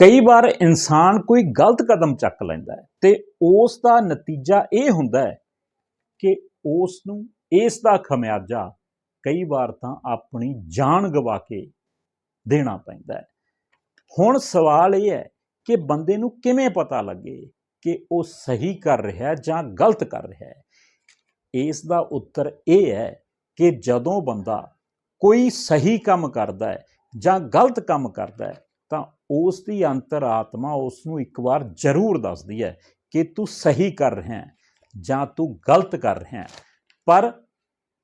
ਕਈ ਵਾਰ ਇਨਸਾਨ ਕੋਈ ਗਲਤ ਕਦਮ ਚੱਕ ਲੈਂਦਾ ਹੈ ਤੇ ਉਸ ਦਾ ਨਤੀਜਾ ਇਹ ਹੁੰਦਾ ਹੈ ਕਿ ਉਸ ਨੂੰ ਇਸ ਦਾ ਖਮਿਆਜਾ ਕਈ ਵਾਰ ਤਾਂ ਆਪਣੀ ਜਾਨ ਗਵਾ ਕੇ ਦੇਣਾ ਪੈਂਦਾ ਹੈ। ਹੁਣ ਸਵਾਲ ਇਹ ਹੈ ਕਿ ਬੰਦੇ ਨੂੰ ਕਿਵੇਂ ਪਤਾ ਲੱਗੇ ਕਿ ਉਹ ਸਹੀ ਕਰ ਰਿਹਾ ਜਾਂ ਗਲਤ ਕਰ ਰਿਹਾ ਹੈ? ਇਸ ਦਾ ਉੱਤਰ ਇਹ ਹੈ ਕਿ ਜਦੋਂ ਬੰਦਾ ਕੋਈ ਸਹੀ ਕੰਮ ਕਰਦਾ ਹੈ ਜਾਂ ਗਲਤ ਕੰਮ ਕਰਦਾ ਹੈ ਤਾਂ ਉਸ ਦੀ ਅੰਤਰਾਤਮਾ ਉਸ ਨੂੰ ਇੱਕ ਵਾਰ ਜ਼ਰੂਰ ਦੱਸਦੀ ਹੈ ਕਿ ਤੂੰ ਸਹੀ ਕਰ ਰਿਹਾ ਹੈ ਜਾਂ ਤੂੰ ਗਲਤ ਕਰ ਰਿਹਾ ਹੈ। ਪਰ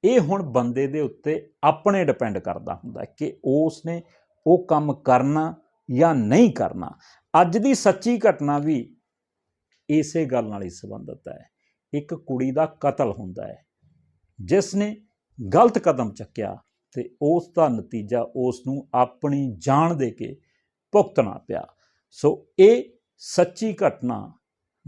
ਇਹ ਹੁਣ ਬੰਦੇ ਦੇ ਉੱਤੇ ਆਪਣੇ ਡਿਪੈਂਡ ਕਰਦਾ ਹੁੰਦਾ ਕਿ ਉਸ ਨੇ ਉਹ ਕੰਮ ਕਰਨਾ ਜਾਂ ਨਹੀਂ ਕਰਨਾ। ਅੱਜ ਦੀ ਸੱਚੀ ਘਟਨਾ ਵੀ ਇਸੇ ਗੱਲ ਨਾਲ ਹੀ ਸੰਬੰਧਿਤ ਹੈ। ਇੱਕ ਕੁੜੀ ਦਾ ਕਤਲ ਹੁੰਦਾ ਹੈ। ਜਿਸ ਨੇ ਗਲਤ ਕਦਮ ਚੱਕਿਆ ਤੇ ਉਸ ਦਾ ਨਤੀਜਾ ਉਸ ਨੂੰ ਆਪਣੀ ਜਾਨ ਦੇ ਕੇ ਭੁਗਤਣਾ ਪਿਆ। ਸੋ ਇਹ ਸੱਚੀ ਘਟਨਾ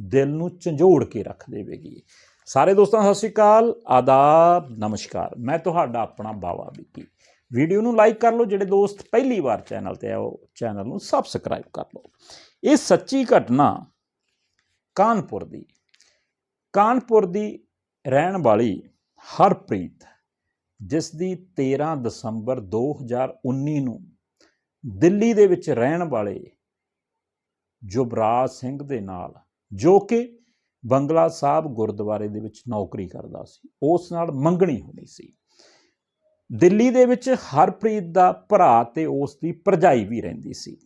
ਦਿਲ ਨੂੰ ਝੰਜੋੜ ਕੇ ਰੱਖ ਦੇਵੇਗੀ। ਸਾਰੇ ਦੋਸਤਾਂ, ਸਤਿ ਸ਼੍ਰੀ ਅਕਾਲ। ਆਦਾਬ, ਨਮਸਕਾਰ। ਮੈਂ ਤੁਹਾਡਾ ਆਪਣਾ ਬਾਵਾ ਵਿੱਕੀ। ਵੀਡੀਓ ਨੂੰ ਲਾਈਕ ਕਰ ਲਓ, ਜਿਹੜੇ ਦੋਸਤ ਪਹਿਲੀ ਵਾਰ ਚੈਨਲ ਤੇ ਆਏ ਉਹ ਚੈਨਲ ਨੂੰ ਸਬਸਕ੍ਰਾਈਬ ਕਰ ਲਓ। ਇਹ ਸੱਚੀ ਘਟਨਾ ਕਾਨਪੁਰ ਦੀ। ਕਾਨਪੁਰ ਦੀ ਰਹਿਣ ਵਾਲੀ ਹਰਪ੍ਰੀਤ ਜਿਸ ਦੀ 13 ਦਸੰਬਰ 2019 ਨੂੰ ਦਿੱਲੀ ਦੇ ਵਿੱਚ ਰਹਿਣ ਵਾਲੇ ਜੁਬਰਾਜ ਸਿੰਘ ਦੇ ਨਾਲ, ਜੋ ਕਿ ਬੰਗਲਾ ਸਾਹਿਬ ਗੁਰਦੁਆਰੇ ਦੇ ਵਿੱਚ ਨੌਕਰੀ ਕਰਦਾ ਸੀ, ਉਸ ਨਾਲ ਮੰਗਣੀ ਹੋਣੀ ਸੀ। ਦਿੱਲੀ ਦੇ ਵਿੱਚ ਹਰਪ੍ਰੀਤ ਦਾ ਭਰਾ ਤੇ ਉਸ ਦੀ ਭਰਜਾਈ ਵੀ ਰਹਿੰਦੀ ਸੀ।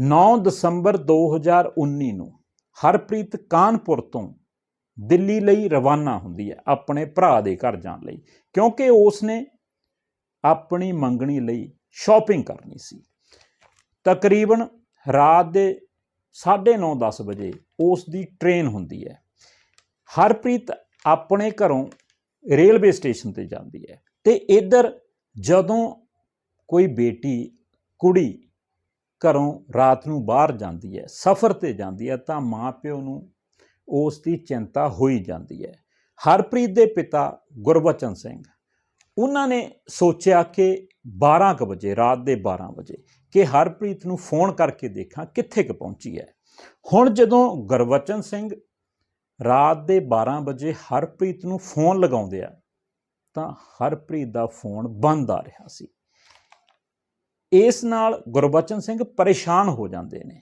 9 ਦਸੰਬਰ 2019 ਨੂੰ ਹਰਪ੍ਰੀਤ ਕਾਨਪੁਰ ਤੋਂ ਦਿੱਲੀ ਲਈ ਰਵਾਨਾ ਹੁੰਦੀ ਹੈ, ਆਪਣੇ ਭਰਾ ਦੇ ਘਰ ਜਾਣ ਲਈ, ਕਿਉਂਕਿ ਉਸ ਨੇ ਆਪਣੀ ਮੰਗਣੀ ਲਈ ਸ਼ਾਪਿੰਗ ਕਰਨੀ ਸੀ। ਤਕਰੀਬਨ ਰਾਤ ਦੇ 9:30 10 ਵਜੇ ਉਸ ਦੀ ਟ੍ਰੇਨ ਹੁੰਦੀ ਹੈ। ਹਰਪ੍ਰੀਤ ਆਪਣੇ ਘਰੋਂ ਰੇਲਵੇ ਸਟੇਸ਼ਨ ਤੇ ਜਾਂਦੀ ਹੈ ਤੇ ਇੱਧਰ ਜਦੋਂ ਕੋਈ ਬੇਟੀ, ਕੁੜੀ ਘਰੋਂ ਰਾਤ ਨੂੰ ਬਾਹਰ ਜਾਂਦੀ ਹੈ, ਸਫ਼ਰ ਤੇ ਜਾਂਦੀ ਹੈ ਤਾਂ ਮਾਪਿਓ ਨੂੰ ਉਸ ਦੀ ਚਿੰਤਾ ਹੋਈ ਜਾਂਦੀ ਹੈ। ਹਰਪ੍ਰੀਤ ਦੇ ਪਿਤਾ ਗੁਰਬਚਨ ਸਿੰਘ, ਉਹਨਾਂ ਨੇ ਸੋਚਿਆ ਕਿ 12 ਕੁ ਵਜੇ, ਰਾਤ ਦੇ 12 ਵਜੇ ਕਿ ਹਰਪ੍ਰੀਤ ਨੂੰ ਫੋਨ ਕਰਕੇ ਦੇਖਾਂ ਕਿੱਥੇ ਕੁ ਪਹੁੰਚੀ ਹੈ। ਹੁਣ ਜਦੋਂ ਗੁਰਬਚਨ ਸਿੰਘ ਰਾਤ ਦੇ 12 ਵਜੇ ਹਰਪ੍ਰੀਤ ਨੂੰ ਫੋਨ ਲਗਾਉਂਦੇ ਆ, ਤਾਂ ਹਰਪ੍ਰੀਤ ਦਾ ਫੋਨ ਬੰਦ ਆ ਰਿਹਾ ਸੀ। ਇਸ ਨਾਲ ਗੁਰਬਚਨ ਸਿੰਘ ਪਰੇਸ਼ਾਨ ਹੋ ਜਾਂਦੇ ਨੇ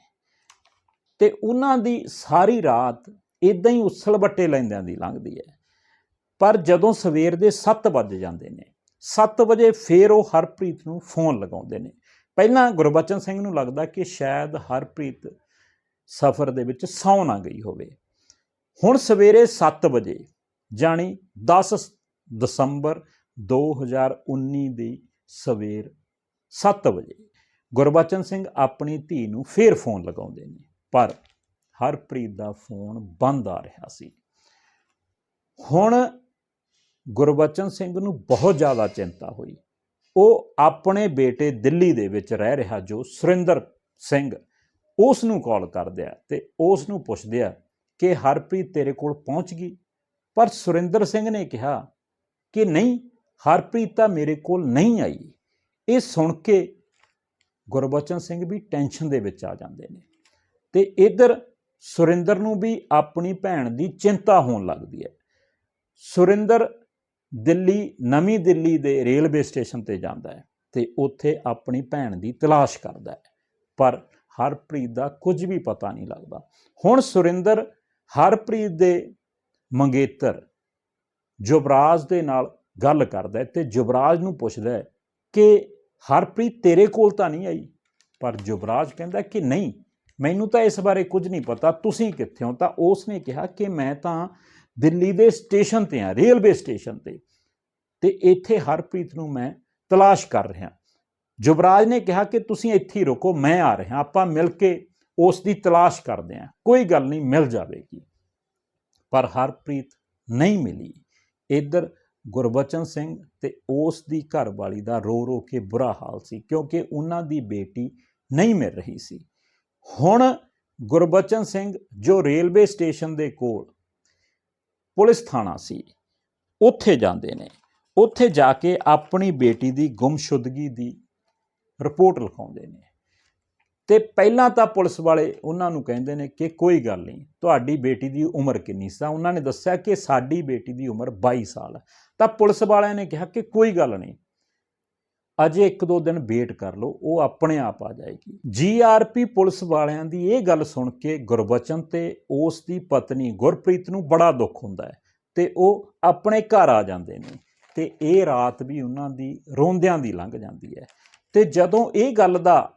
ਤੇ ਉਹਨਾਂ ਦੀ ਸਾਰੀ ਰਾਤ ਇਦਾਂ ਹੀ ਉਸਲ ਬੱਟੇ ਲੈਂਦਿਆਂ ਦੀ ਲੰਘਦੀ ਹੈ। ਪਰ ਜਦੋਂ ਸਵੇਰ ਦੇ 7 ਵੱਜ ਜਾਂਦੇ ਨੇ 7 ਵਜੇ ਫੇਰ ਉਹ ਹਰਪ੍ਰੀਤ ਨੂੰ ਫੋਨ ਲਗਾਉਂਦੇ ਨੇ। ਪਹਿਲਾਂ ਗੁਰਬਚਨ ਸਿੰਘ ਨੂੰ ਲੱਗਦਾ ਕਿ ਸ਼ਾਇਦ ਹਰਪ੍ਰੀਤ ਸਫ਼ਰ ਦੇ ਵਿੱਚ ਸੌ ਨਾ ਗਈ ਹੋਵੇ। ਹੁਣ ਸਵੇਰੇ 7 ਵਜੇ, ਜਾਣੀ 10 ਦਸੰਬਰ 2019 ਦੀ ਸਵੇਰ 7 ਵਜੇ, ਗੁਰਬਚਨ ਸਿੰਘ ਆਪਣੀ ਧੀ ਨੂੰ ਫੇਰ ਫੋਨ ਲਗਾਉਂਦੇ ਨੇ, ਪਰ ਹਰਪ੍ਰੀਤ ਦਾ ਫੋਨ ਬੰਦ ਆ ਰਿਹਾ ਸੀ। ਹੁਣ ਗੁਰਬਚਨ ਸਿੰਘ ਨੂੰ ਬਹੁਤ ਜ਼ਿਆਦਾ ਚਿੰਤਾ ਹੋਈ। ਉਹ ਆਪਣੇ ਬੇਟੇ ਦਿੱਲੀ ਦੇ ਵਿੱਚ ਰਹਿ ਰਿਹਾ ਜੋ ਸੁਰਿੰਦਰ ਸਿੰਘ ਉਸ ਨੂੰ ਕਾਲ ਕਰਦੇ ਆ ਤੇ ਉਸ ਨੂੰ ਪੁੱਛਦੇ ਆ ਕਿ ਹਰਪ੍ਰੀਤ ਤੇਰੇ ਕੋਲ ਪਹੁੰਚ ਗਈ? ਪਰ ਸੁਰਿੰਦਰ ਸਿੰਘ ਨੇ ਕਿਹਾ ਕਿ ਨਹੀਂ, ਹਰਪ੍ਰੀਤ ਤਾਂ ਮੇਰੇ ਕੋਲ ਨਹੀਂ ਆਈ। ਇਹ ਸੁਣ ਕੇ ਗੁਰਬਚਨ ਸਿੰਘ ਵੀ ਟੈਨਸ਼ਨ ਦੇ ਵਿੱਚ ਆ ਜਾਂਦੇ ਨੇ ਤੇ ਇਧਰ ਸੁਰਿੰਦਰ ਨੂੰ ਵੀ ਆਪਣੀ ਭੈਣ ਦੀ ਚਿੰਤਾ ਹੋਣ ਲੱਗਦੀ ਹੈ। ਸੁਰਿੰਦਰ ਦਿੱਲੀ, ਨਵੀਂ ਦਿੱਲੀ ਦੇ ਰੇਲਵੇ ਸਟੇਸ਼ਨ ਤੇ ਜਾਂਦਾ ਹੈ ਤੇ ਉੱਥੇ ਆਪਣੀ ਭੈਣ ਦੀ ਤਲਾਸ਼ ਕਰਦਾ ਹੈ। ਪਰ ਹਰਪ੍ਰੀਤ ਦਾ ਕੁਝ ਵੀ ਪਤਾ ਨਹੀਂ ਲੱਗਦਾ। ਹੁਣ ਸੁਰਿੰਦਰ ਹਰਪ੍ਰੀਤ ਦੇ ਮੰਗੇਤਰ ਜੁਬਰਾਜ ਦੇ ਨਾਲ ਗੱਲ ਕਰਦਾ ਹੈ ਤੇ ਜੁਬਰਾਜ ਨੂੰ ਪੁੱਛਦਾ ਹੈ ਕਿ ਹਰਪ੍ਰੀਤ ਤੇਰੇ ਕੋਲ ਤਾਂ ਨਹੀਂ ਆਈ? ਪਰ ਜੁਬਰਾਜ ਕਹਿੰਦਾ ਕਿ ਨਹੀਂ, ਮੈਨੂੰ ਤਾਂ ਇਸ ਬਾਰੇ ਕੁਝ ਨਹੀਂ ਪਤਾ, ਤੁਸੀਂ ਕਿੱਥੇ ਹੋ? ਤਾਂ ਉਸ ਨੇ ਕਿਹਾ ਕਿ ਮੈਂ ਤਾਂ ਦਿੱਲੀ ਦੇ ਸਟੇਸ਼ਨ ਤੇ ਆ, ਰੇਲਵੇ ਸਟੇਸ਼ਨ ਤੇ। ਤੇ ਇੱਥੇ ਹਰਪ੍ਰੀਤ ਨੂੰ ਮੈਂ ਤਲਾਸ਼ ਕਰ ਰਿਹਾ। ਜੁਬਰਾਜ ਨੇ ਕਿਹਾ ਕਿ ਤੁਸੀਂ ਇੱਥੇ ਹੀ ਰੁਕੋ, ਮੈਂ ਆ ਰਿਹਾ। ਆਪਾਂ ਮਿਲ ਕੇ ਉਸ ਦੀ ਤਲਾਸ਼ ਕਰਦੇ ਹਾਂ। ਕੋਈ ਗੱਲ ਨਹੀਂ, ਮਿਲ ਜਾਵੇਗੀ। ਪਰ ਹਰਪ੍ਰੀਤ ਨਹੀਂ ਮਿਲੀ। ਇੱਧਰ ਗੁਰਬਚਨ ਸਿੰਘ ਤੇ ਉਸ ਦੀ ਘਰਵਾਲੀ ਦਾ ਰੋ ਰੋ ਕੇ ਬੁਰਾ ਹਾਲ ਸੀ, ਕਿਉਂਕਿ ਉਹਨਾਂ ਦੀ ਬੇਟੀ ਨਹੀਂ ਮਿਲ ਰਹੀ ਸੀ। ਹੁਣ ਗੁਰਬਚਨ ਸਿੰਘ, ਜੋ ਰੇਲਵੇ ਸਟੇਸ਼ਨ ਦੇ ਕੋਲ ਪੁਲਿਸ ਥਾਣਾ ਸੀ। ਉੱਥੇ ਜਾਂਦੇ ਨੇ। ਉੱਥੇ ਜਾ ਕੇ ਆਪਣੀ ਬੇਟੀ ਦੀ ਗੁੰਮਸ਼ੁਦਗੀ ਦੀ ਰਿਪੋਰਟ ਲਿਖਾਉਂਦੇ ਨੇ। ਤੇ ਪਹਿਲਾਂ ਤਾਂ ਪੁਲਿਸ ਵਾਲੇ ਉਹਨਾਂ ਨੂੰ ਕਹਿੰਦੇ ਨੇ ਕਿ ਕੋਈ ਗੱਲ ਨਹੀਂ, ਤੁਹਾਡੀ ਬੇਟੀ ਦੀ ਉਮਰ ਕਿੰਨੀ ਸੀ? ਉਹਨਾਂ ਨੇ ਦੱਸਿਆ ਕਿ ਸਾਡੀ ਬੇਟੀ ਦੀ ਉਮਰ 22 ਸਾਲ। ਹੈ ਤਾਂ ਪੁਲਿਸ ਵਾਲਿਆਂ ਨੇ ਕਿਹਾ ਕਿ ਕੋਈ ਗੱਲ ਨਹੀਂ ਅਜੇ ਇੱਕ ਦੋ ਦਿਨ ਵੇਟ ਕਰ ਲਓ, ਉਹ ਆਪਣੇ ਆਪ ਆ ਜਾਏਗੀ। ਜੀਆਰਪੀ ਪੁਲਿਸ ਵਾਲਿਆਂ ਦੀ ਇਹ ਗੱਲ ਸੁਣ ਕੇ ਗੁਰਬਚਨ ਤੇ ਉਸ ਦੀ ਪਤਨੀ ਗੁਰਪ੍ਰੀਤ ਨੂੰ ਬੜਾ ਦੁੱਖ ਹੁੰਦਾ ਹੈ ਤੇ ਉਹ ਆਪਣੇ ਘਰ ਆ ਜਾਂਦੇ ਨੇ ਤੇ ਇਹ ਰਾਤ ਵੀ ਉਹਨਾਂ ਦੀ ਰੋਂਦਿਆਂ ਦੀ ਲੰਘ ਜਾਂਦੀ ਹੈ। ਤੇ ਜਦੋਂ ਇਹ ਗੱਲ ਦਾ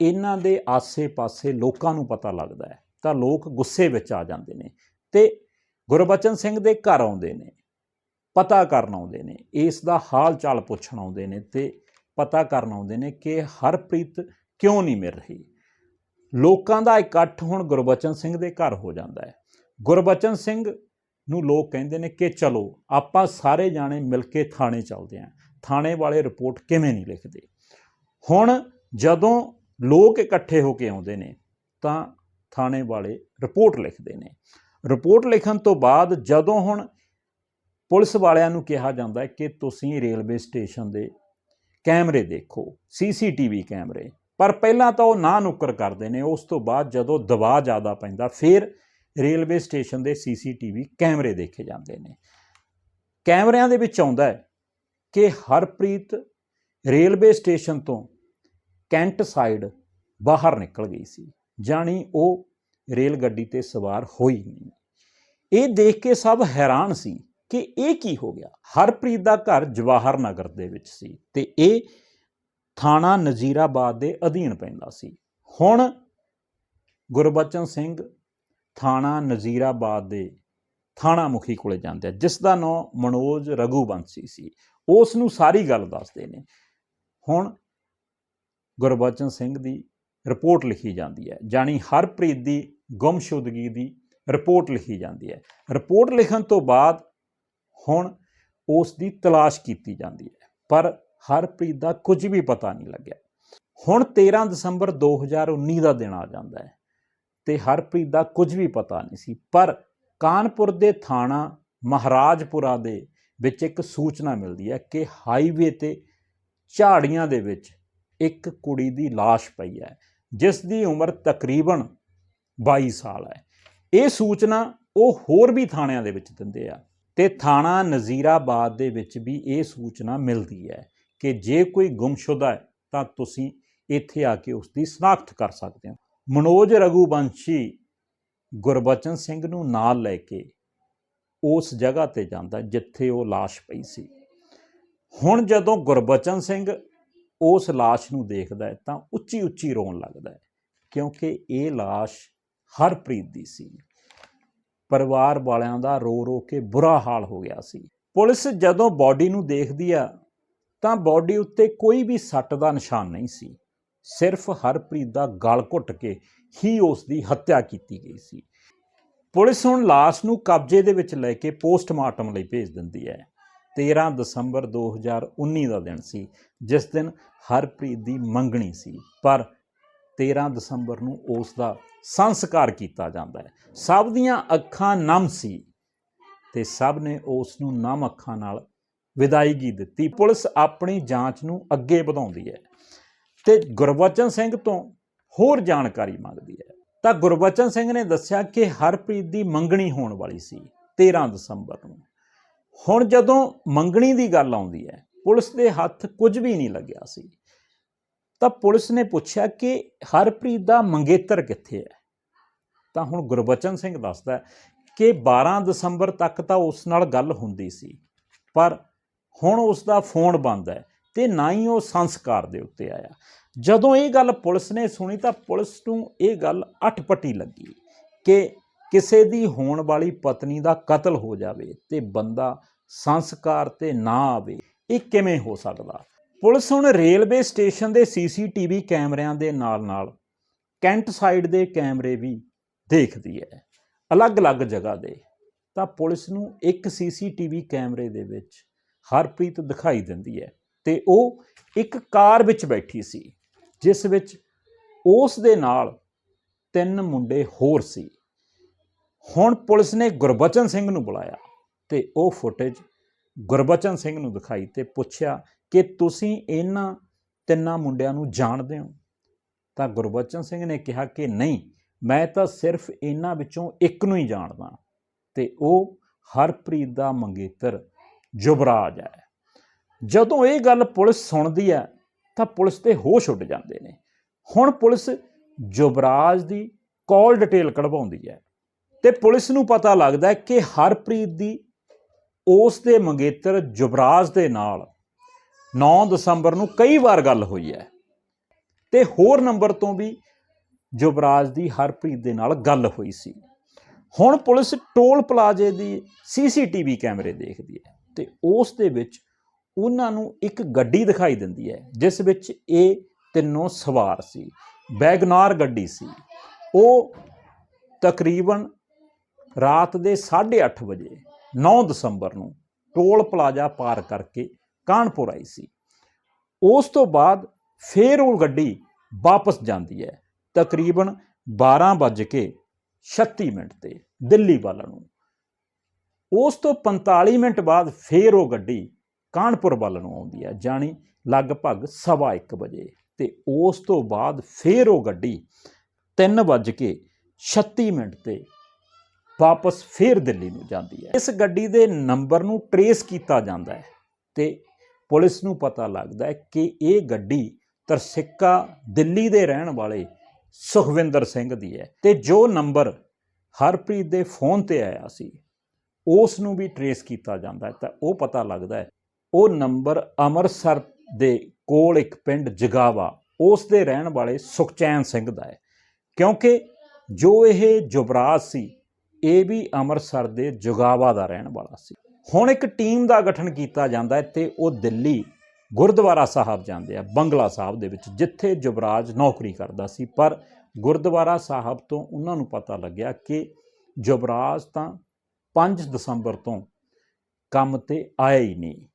ਇਹਨਾਂ ਦੇ ਆਸੇ-ਪਾਸੇ ਲੋਕਾਂ ਨੂੰ ਪਤਾ ਲੱਗਦਾ ਹੈ, ਤਾਂ ਲੋਕ ਗੁੱਸੇ ਵਿੱਚ ਆ ਜਾਂਦੇ ਨੇ ਤੇ ਗੁਰਬਚਨ ਸਿੰਘ ਦੇ ਘਰ ਆਉਂਦੇ ਨੇ। ਪਤਾ ਕਰਨ ਆਉਂਦੇ ਨੇ, ਇਸ ਦਾ ਹਾਲ ਚਾਲ ਪੁੱਛਣ ਆਉਂਦੇ ਨੇ ਤੇ ਪਤਾ ਕਰਨ ਆਉਂਦੇ ਨੇ ਕਿ ਹਰਪ੍ਰੀਤ ਕਿਉਂ ਨਹੀਂ ਮਿਲ ਰਹੀ। ਲੋਕਾਂ ਦਾ ਇਕੱਠ ਹੁਣ ਗੁਰਬਚਨ ਸਿੰਘ ਦੇ ਘਰ ਹੋ ਜਾਂਦਾ ਹੈ। ਗੁਰਬਚਨ ਸਿੰਘ ਨੂੰ ਲੋਕ ਕਹਿੰਦੇ ਨੇ ਕਿ ਚਲੋ, ਆਪਾਂ ਸਾਰੇ ਜਾਣੇ ਮਿਲ ਕੇ ਥਾਣੇ ਚੱਲਦੇ ਆਂ ਥਾਣੇ ਵਾਲੇ ਰਿਪੋਰਟ ਕਿਵੇਂ ਨਹੀਂ ਲਿਖਦੇ। ਹੁਣ ਜਦੋਂ ਲੋਕ ਇਕੱਠੇ ਹੋ ਕੇ ਆਉਂਦੇ ਨੇ, ਤਾਂ ਥਾਣੇ ਵਾਲੇ ਰਿਪੋਰਟ ਲਿਖਦੇ ਨੇ। ਰਿਪੋਰਟ ਲਿਖਣ ਤੋਂ ਬਾਅਦ ਜਦੋਂ ਹੁਣ ਪੁਲਿਸ ਵਾਲਿਆਂ ਨੂੰ ਕਿਹਾ ਜਾਂਦਾ ਹੈ ਕਿ ਤੁਸੀਂ ਰੇਲਵੇ ਸਟੇਸ਼ਨ ਦੇ ਕੈਮਰੇ ਦੇਖੋ, ਸੀਸੀਟੀਵੀ ਕੈਮਰੇ। ਪਰ ਪਹਿਲਾਂ ਤਾਂ ਉਹ ਨਾ ਨੁੱਕਰ ਕਰਦੇ ਨੇ, ਉਸ ਤੋਂ ਬਾਅਦ ਜਦੋਂ ਦਬਾਅ ਜ਼ਿਆਦਾ ਪੈਂਦਾ, ਫਿਰ ਰੇਲਵੇ ਸਟੇਸ਼ਨ ਦੇ ਸੀਸੀਟੀਵੀ ਕੈਮਰੇ ਦੇਖੇ ਜਾਂਦੇ ਨੇ। ਕੈਮਰਿਆਂ ਦੇ ਵਿੱਚ ਆਉਂਦਾ ਹੈ ਕਿ ਹਰਪ੍ਰੀਤ ਰੇਲਵੇ ਸਟੇਸ਼ਨ ਤੋਂ ਕੈਂਟ ਸਾਈਡ ਬਾਹਰ ਨਿਕਲ ਗਈ ਸੀ, ਜਾਣੀ ਉਹ ਰੇਲ ਗੱਡੀ ਤੇ ਸਵਾਰ ਹੋਈ ਨਹੀਂ। ਇਹ ਦੇਖ ਕੇ ਸਭ ਹੈਰਾਨ ਸੀ ਕਿ ਇਹ ਕੀ ਹੋ ਗਿਆ? ਹਰਪ੍ਰੀਤ ਦਾ ਘਰ ਜਵਾਹਰ ਨਗਰ ਦੇ ਵਿੱਚ ਸੀ ਤੇ ਇਹ ਥਾਣਾ ਨਜ਼ੀਰਾਬਾਦ ਦੇ ਅਧੀਨ ਪੈਂਦਾ ਸੀ। ਹੁਣ ਗੁਰਬਚਨ ਸਿੰਘ ਥਾਣਾ ਨਜ਼ੀਰਾਬਾਦ ਦੇ ਥਾਣਾ ਮੁਖੀ ਕੋਲੇ ਜਾਂਦੇ ਆ, ਜਿਸ ਦਾ ਨਾਮ ਮਨੋਜ ਰਘੂਵੰਸ਼ੀ ਸੀ। ਉਸ ਨੂੰ ਸਾਰੀ ਗੱਲ ਦੱਸਦੇ ਨੇ। ਹੁਣ ਗੁਰਬਚਨ ਸਿੰਘ ਦੀ ਰਿਪੋਰਟ ਲਿਖੀ ਜਾਂਦੀ ਹੈ ਜਾਣੀ ਹਰਪ੍ਰੀਤ ਦੀ ਗੁੰਮਸ਼ੁਦਗੀ ਦੀ ਰਿਪੋਰਟ ਲਿਖੀ ਜਾਂਦੀ ਹੈ। ਰਿਪੋਰਟ ਲਿਖਣ ਤੋਂ ਬਾਅਦ ਹੁਣ ਉਸ ਦੀ ਤਲਾਸ਼ ਕੀਤੀ ਜਾਂਦੀ ਹੈ। ਪਰ ਹਰਪ੍ਰੀਤ ਦਾ ਕੁਝ ਵੀ ਪਤਾ ਨਹੀਂ ਲੱਗਿਆ। ਹੁਣ 13 ਦਸੰਬਰ 2019 ਦਾ ਦਿਨ ਆ ਜਾਂਦਾ ਹੈ ਤੇ ਹਰਪ੍ਰੀਤ ਦਾ ਕੁਝ ਵੀ ਪਤਾ ਨਹੀਂ ਸੀ। ਪਰ ਕਾਨਪੁਰ ਦੇ ਥਾਣਾ ਮਹਾਰਾਜਪੁਰਾ ਦੇ ਵਿੱਚ ਇੱਕ ਸੂਚਨਾ ਮਿਲਦੀ ਹੈ ਕਿ ਹਾਈਵੇ ਤੇ ਝਾੜੀਆਂ ਦੇ ਵਿੱਚ ਇੱਕ ਕੁੜੀ ਦੀ ਲਾਸ਼ ਪਈ ਹੈ, ਜਿਸ ਦੀ ਉਮਰ ਤਕਰੀਬਨ 22 ਸਾਲ ਹੈ। ਇਹ ਸੂਚਨਾ ਉਹ ਹੋਰ ਵੀ ਥਾਣਿਆਂ ਦੇ ਵਿੱਚ ਦਿੰਦੇ ਆ ਤੇ ਥਾਣਾ ਨਜ਼ੀਰਾਬਾਦ ਦੇ ਵਿੱਚ ਵੀ ਇਹ ਸੂਚਨਾ ਮਿਲਦੀ ਹੈ ਕਿ ਜੇ ਕੋਈ ਗੁੰਮਸ਼ੁਦਾ ਹੈ, ਤਾਂ ਤੁਸੀਂ ਇੱਥੇ ਆ ਕੇ ਉਸ ਦੀ ਸ਼ਨਾਖਤ ਕਰ ਸਕਦੇ ਹੋ। ਮਨੋਜ ਰਘੂਵੰਸ਼ੀ ਗੁਰਬਚਨ ਸਿੰਘ ਨੂੰ ਨਾਲ ਲੈ ਕੇ ਉਸ ਜਗ੍ਹਾ ਤੇ ਜਾਂਦਾ ਜਿੱਥੇ ਉਹ ਲਾਸ਼ ਪਈ ਸੀ। ਹੁਣ ਜਦੋਂ ਗੁਰਬਚਨ ਸਿੰਘ ਉਸ ਲਾਸ਼ ਨੂੰ ਦੇਖਦਾ ਹੈ, ਤਾਂ ਉੱਚੀ ਉੱਚੀ ਰੋਣ ਲੱਗਦਾ ਹੈ, ਕਿਉਂਕਿ ਇਹ ਲਾਸ਼ ਹਰਪ੍ਰੀਤ ਦੀ ਸੀ। ਪਰਿਵਾਰ ਵਾਲਿਆਂ ਦਾ ਰੋ ਰੋ ਕੇ ਬੁਰਾ ਹਾਲ ਹੋ ਗਿਆ ਸੀ। ਪੁਲਿਸ ਜਦੋਂ ਬਾਡੀ ਨੂੰ ਦੇਖਦੀ ਆ, ਤਾਂ ਬਾਡੀ ਉੱਤੇ ਕੋਈ ਵੀ ਸੱਟ ਦਾ ਨਿਸ਼ਾਨ ਨਹੀਂ ਸੀ। ਸਿਰਫ ਹਰਪ੍ਰੀਤ ਦਾ ਗਲ ਘੁੱਟ ਕੇ ਹੀ ਉਸ ਦੀ ਹੱਤਿਆ ਕੀਤੀ ਗਈ ਸੀ। ਪੁਲਿਸ ਹੁਣ ਲਾਸ਼ ਨੂੰ ਕਬਜ਼ੇ ਦੇ ਵਿੱਚ ਲੈ ਕੇ ਪੋਸਟਮਾਰਟਮ ਲਈ ਭੇਜ ਦਿੰਦੀ ਹੈ। 13 ਦਸੰਬਰ 2019 ਦਾ ਦਿਨ ਸੀ, ਜਿਸ ਦਿਨ ਹਰਪ੍ਰੀਤ ਦੀ ਮੰਗਣੀ ਸੀ। ਪਰ 13 ਦਸੰਬਰ ਨੂੰ ਉਸ ਦਾ ਸੰਸਕਾਰ ਕੀਤਾ ਜਾਂਦਾ ਹੈ। ਸਭ ਦੀਆਂ ਅੱਖਾਂ ਨਮ ਸੀ ਤੇ ਸਭ ਨੇ ਉਸ ਨੂੰ ਨਮ ਅੱਖਾਂ ਨਾਲ ਵਿਦਾਇਗੀ ਦਿੱਤੀ। ਪੁਲਿਸ ਆਪਣੀ ਜਾਂਚ ਨੂੰ ਅੱਗੇ ਵਧਾਉਂਦੀ ਹੈ ਤੇ ਗੁਰਬਚਨ ਸਿੰਘ ਤੋਂ ਹੋਰ ਜਾਣਕਾਰੀ ਮੰਗਦੀ ਹੈ। ਤਾਂ ਗੁਰਬਚਨ ਸਿੰਘ ਨੇ ਦੱਸਿਆ ਕਿ ਹਰਪ੍ਰੀਤ ਦੀ ਮੰਗਣੀ ਹੋਣ ਵਾਲੀ ਸੀ 13 ਦਸੰਬਰ ਨੂੰ। ਹੁਣ ਜਦੋਂ ਮੰਗਣੀ ਦੀ ਗੱਲ ਆਉਂਦੀ ਹੈ, ਪੁਲਿਸ ਦੇ ਹੱਥ ਕੁਝ ਵੀ ਨਹੀਂ ਲੱਗਿਆ ਸੀ। ਤਾਂ ਪੁਲਿਸ ਨੇ ਪੁੱਛਿਆ ਕਿ ਹਰਪ੍ਰੀਤ ਦਾ ਮੰਗੇਤਰ ਕਿੱਥੇ ਹੈ? ਤਾਂ ਹੁਣ ਗੁਰਬਚਨ ਸਿੰਘ ਦੱਸਦਾ ਕਿ 12 ਦਸੰਬਰ ਤੱਕ ਤਾਂ ਉਸ ਨਾਲ ਗੱਲ ਹੁੰਦੀ ਸੀ, ਪਰ ਹੁਣ ਉਸ ਦਾ ਫੋਨ ਬੰਦ ਹੈ ਤੇ ਨਾ ਹੀ ਉਹ ਸੰਸਕਾਰ ਦੇ ਉੱਤੇ ਆਇਆ। ਜਦੋਂ ਇਹ ਗੱਲ ਪੁਲਿਸ ਨੇ ਸੁਣੀ ਤਾਂ ਪੁਲਿਸ ਨੂੰ ਇਹ ਗੱਲ ਅਟਪਟੀ ਲੱਗੀ ਕਿ ਕਿਸੇ ਦੀ ਹੋਣ ਵਾਲੀ ਪਤਨੀ ਦਾ ਕਤਲ ਹੋ ਜਾਵੇ ਤੇ ਬੰਦਾ ਸੰਸਕਾਰ ਤੇ ਨਾ ਆਵੇ, ਇਹ ਕਿਵੇਂ ਹੋ ਸਕਦਾ? ਪੁਲਿਸ ਹੁਣ ਰੇਲਵੇ ਸਟੇਸ਼ਨ ਦੇ ਸੀਸੀਟੀਵੀ ਕੈਮਰਿਆਂ ਦੇ ਨਾਲ-ਨਾਲ, ਕੈਂਟ ਸਾਈਡ ਦੇ ਕੈਮਰੇ ਵੀ ਦੇਖਦੀ ਹੈ, ਅਲੱਗ-ਅਲੱਗ ਜਗ੍ਹਾ ਦੇ। ਤਾਂ ਪੁਲਿਸ ਨੂੰ ਇੱਕ ਸੀਸੀਟੀਵੀ ਕੈਮਰੇ ਦੇ ਵਿੱਚ ਹਰਪ੍ਰੀਤ ਦਿਖਾਈ ਦਿੰਦੀ ਹੈ ਤੇ ਉਹ ਇੱਕ ਕਾਰ ਵਿੱਚ ਬੈਠੀ ਸੀ, ਜਿਸ ਵਿੱਚ ਉਸ ਦੇ ਨਾਲ ਤਿੰਨ ਮੁੰਡੇ ਹੋਰ ਸੀ। ਹੁਣ ਪੁਲਿਸ ਨੇ ਗੁਰਬਚਨ ਸਿੰਘ ਨੂੰ ਬੁਲਾਇਆ ਤੇ ਉਹ ਫੁਟੇਜ ਗੁਰਬਚਨ ਸਿੰਘ ਨੂੰ ਦਿਖਾਈ ਤੇ ਪੁੱਛਿਆ ਕਿ ਤੁਸੀਂ ਇਹਨਾਂ ਤਿੰਨਾਂ ਮੁੰਡਿਆਂ ਨੂੰ ਜਾਣਦੇ ਹੋ? ਤਾਂ ਗੁਰਬਚਨ ਸਿੰਘ ਨੇ ਕਿਹਾ ਕਿ ਨਹੀਂ, ਮੈਂ ਤਾਂ ਸਿਰਫ ਇਹਨਾਂ ਵਿੱਚੋਂ ਇੱਕ ਨੂੰ ਹੀ ਜਾਣਦਾ ਤੇ ਉਹ ਹਰਪ੍ਰੀਤ ਦਾ ਮੰਗੇਤਰ ਜੁਬਰਾਜ ਹੈ। ਜਦੋਂ ਇਹ ਗੱਲ ਪੁਲਿਸ ਸੁਣਦੀ ਹੈ, ਤਾਂ ਪੁਲਿਸ ਤੇ ਹੋਸ਼ ਉੱਡ ਜਾਂਦੇ ਨੇ। ਹੁਣ ਪੁਲਿਸ ਜੁਬਰਾਜ ਦੀ ਕਾਲ ਡਿਟੇਲ ਕਢਵਾਉਂਦੀ ਹੈ ਤੇ ਪੁਲਿਸ ਨੂੰ ਪਤਾ ਲੱਗਦਾ ਕਿ ਹਰਪ੍ਰੀਤ ਦੀ ਉਸ ਦੇ ਮੰਗੇਤਰ ਜੁਬਰਾਜ ਦੇ ਨਾਲ 9 ਦਸੰਬਰ ਨੂੰ ਕਈ ਵਾਰ ਗੱਲ ਹੋਈ ਹੈ। ਤੇ ਹੋਰ ਨੰਬਰ ਤੋਂ ਵੀ ਜੁਬਰਾਜ ਦੀ ਹਰਪ੍ਰੀਤ ਦੇ ਨਾਲ ਗੱਲ ਹੋਈ ਸੀ। ਹੁਣ ਪੁਲਿਸ ਟੋਲ ਪਲਾਜ਼ੇ ਦੀ ਸੀਸੀਟੀਵੀ ਕੈਮਰੇ ਦੇਖਦੀ ਹੈ ਤੇ ਉਸ ਦੇ ਵਿੱਚ ਉਹਨਾਂ ਨੂੰ ਇੱਕ ਗੱਡੀ ਦਿਖਾਈ ਦਿੰਦੀ ਹੈ, ਜਿਸ ਵਿੱਚ ਇਹ ਤਿੰਨੋਂ ਸਵਾਰ ਸੀ, ਬੈਗਨਾਰ ਗੱਡੀ ਸੀ। ਉਹ ਤਕਰੀਬਨ ਰਾਤ ਦੇ 8:30 ਵਜੇ 9 ਦਸੰਬਰ ਨੂੰ ਟੋਲ ਪਲਾਜ਼ਾ ਪਾਰ ਕਰਕੇ ਕਾਨਪੁਰ ਆਈ ਸੀ। ਉਸ ਤੋਂ ਬਾਅਦ ਫੇਰ ਉਹ ਗੱਡੀ ਵਾਪਸ ਜਾਂਦੀ ਹੈ ਤਕਰੀਬਨ 12 ਵੱਜ ਕੇ 36 ਮਿੰਟ ਤੇ ਦਿੱਲੀ ਵੱਲ ਨੂੰ। ਉਸ ਤੋਂ 45 ਮਿੰਟ ਬਾਅਦ ਫੇਰ ਉਹ ਗੱਡੀ ਕਾਨਪੁਰ ਵੱਲ ਨੂੰ ਆਉਂਦੀ ਹੈ, ਜਾਣੀ ਲਗਭਗ ਸਵਾ 1 ਵਜੇ। ਤੇ ਉਸ ਤੋਂ ਬਾਅਦ ਫੇਰ ਉਹ ਗੱਡੀ 3 ਵੱਜ ਕੇ 36 ਮਿੰਟ ਤੇ ਵਾਪਸ ਫੇਰ ਦਿੱਲੀ ਨੂੰ ਜਾਂਦੀ ਹੈ। ਇਸ ਗੱਡੀ ਦੇ ਨੰਬਰ ਨੂੰ ਟਰੇਸ ਕੀਤਾ ਜਾਂਦਾ ਹੈ ਤੇ ਪੁਲਿਸ ਨੂੰ ਪਤਾ ਲੱਗਦਾ ਹੈ ਕਿ ਇਹ ਗੱਡੀ ਤਰਸਿੱਕਾ ਦਿੱਲੀ ਦੇ ਰਹਿਣ ਵਾਲੇ ਸੁਖਵਿੰਦਰ ਸਿੰਘ ਦੀ ਹੈ ਤੇ ਜੋ ਨੰਬਰ ਹਰਪ੍ਰੀਤ ਦੇ ਫੋਨ ਤੇ ਆਇਆ ਸੀ, ਉਸ ਨੂੰ ਵੀ ਟਰੇਸ ਕੀਤਾ ਜਾਂਦਾ ਹੈ। ਤਾਂ ਉਹ ਪਤਾ ਲੱਗਦਾ ਹੈ, ਉਹ ਨੰਬਰ ਅੰਮ੍ਰਿਤਸਰ ਦੇ ਕੋਲ ਇੱਕ ਪਿੰਡ ਜਗਾਵਾ, ਉਸ ਦੇ ਰਹਿਣ ਵਾਲੇ ਸੁਖਚੈਨ ਸਿੰਘ ਦਾ ਹੈ। ਕਿਉਂਕਿ ਜੋ ਇਹ ਜੁਬਰਾਜ ਸੀ, ਇਹ ਵੀ ਅੰਮ੍ਰਿਤਸਰ ਦੇ ਜੁਗਾਵਾ ਦਾ ਰਹਿਣ ਵਾਲਾ ਸੀ। ਹੁਣ ਇੱਕ ਟੀਮ ਦਾ ਗਠਨ ਕੀਤਾ ਜਾਂਦਾ ਹੈ ਤੇ ਉਹ ਦਿੱਲੀ ਗੁਰਦੁਆਰਾ ਸਾਹਿਬ ਜਾਂਦੇ ਆ, ਬੰਗਲਾ ਸਾਹਿਬ ਦੇ ਵਿੱਚ, ਜਿੱਥੇ ਜੁਬਰਾਜ ਨੌਕਰੀ ਕਰਦਾ ਸੀ। ਪਰ ਗੁਰਦੁਆਰਾ ਸਾਹਿਬ ਤੋਂ ਉਹਨਾਂ ਨੂੰ ਪਤਾ ਲੱਗਿਆ ਕਿ ਜੁਬਰਾਜ ਤਾਂ 5 ਦਸੰਬਰ ਤੋਂ ਕੰਮ ਤੇ ਆਇਆ ਹੀ ਨਹੀਂ।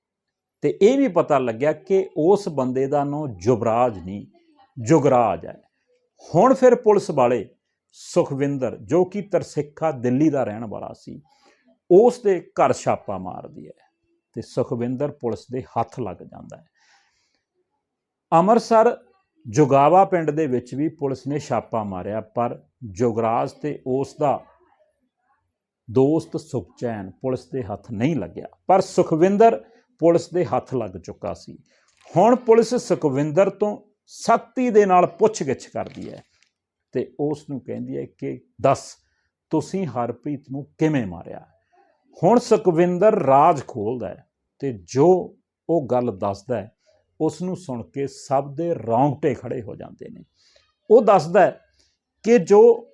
ਤੇ ਇਹ ਵੀ ਪਤਾ ਲੱਗਿਆ ਕਿ ਉਸ ਬੰਦੇ ਦਾ ਨਾਂ ਜੁਬਰਾਜ ਨਹੀਂ, ਜੁਗਰਾਜ ਹੈ। ਹੁਣ ਫਿਰ ਪੁਲਿਸ ਵਾਲੇ ਸੁਖਵਿੰਦਰ, ਜੋ ਕਿ ਤਰਸਿੱਖਾ ਦਿੱਲੀ ਦਾ ਰਹਿਣ ਵਾਲਾ ਸੀ ਉਸ ਦੇ ਘਰ ਛਾਪਾ ਮਾਰਦੀ ਹੈ ਤੇ ਸੁਖਵਿੰਦਰ ਪੁਲਿਸ ਦੇ ਹੱਥ ਲੱਗ ਜਾਂਦਾ ਹੈ। ਅੰਮ੍ਰਿਤਸਰ ਜੁਗਾਵਾ ਪਿੰਡ ਦੇ ਵਿੱਚ ਵੀ ਪੁਲਿਸ ਨੇ ਛਾਪਾ ਮਾਰਿਆ, ਪਰ ਜੁਗਰਾਜ ਤੇ ਉਸ ਦਾ ਦੋਸਤ ਸੁਖਚੈਨ ਪੁਲਿਸ ਦੇ ਹੱਥ ਨਹੀਂ ਲੱਗਿਆ, ਪਰ ਸੁਖਵਿੰਦਰ ਪੁਲਿਸ ਦੇ ਹੱਥ ਲੱਗ ਚੁੱਕਾ ਸੀ। ਹੁਣ ਪੁਲਿਸ ਸੁਖਵਿੰਦਰ ਤੋਂ ਸਖਤੀ ਦੇ ਨਾਲ ਪੁੱਛਗਿੱਛ ਕਰਦੀ ਹੈ ਤੇ ਉਸ ਨੂੰ ਕਹਿੰਦੀ ਹੈ ਕਿ ਦੱਸ, ਤੁਸੀਂ ਹਰਪ੍ਰੀਤ ਨੂੰ ਕਿਵੇਂ ਮਾਰਿਆ? ਹੁਣ ਸੁਖਵਿੰਦਰ ਰਾਜ ਖੋਲਦਾ ਹੈ ਤੇ ਜੋ ਉਹ ਗੱਲ ਦੱਸਦਾ ਹੈ ਉਸ ਨੂੰ ਸੁਣ ਕੇ ਸਭ ਦੇ ਰੌਂਗਟੇ ਖੜੇ ਹੋ ਜਾਂਦੇ ਨੇ। ਉਹ ਦੱਸਦਾ ਹੈ ਕਿ ਜੋ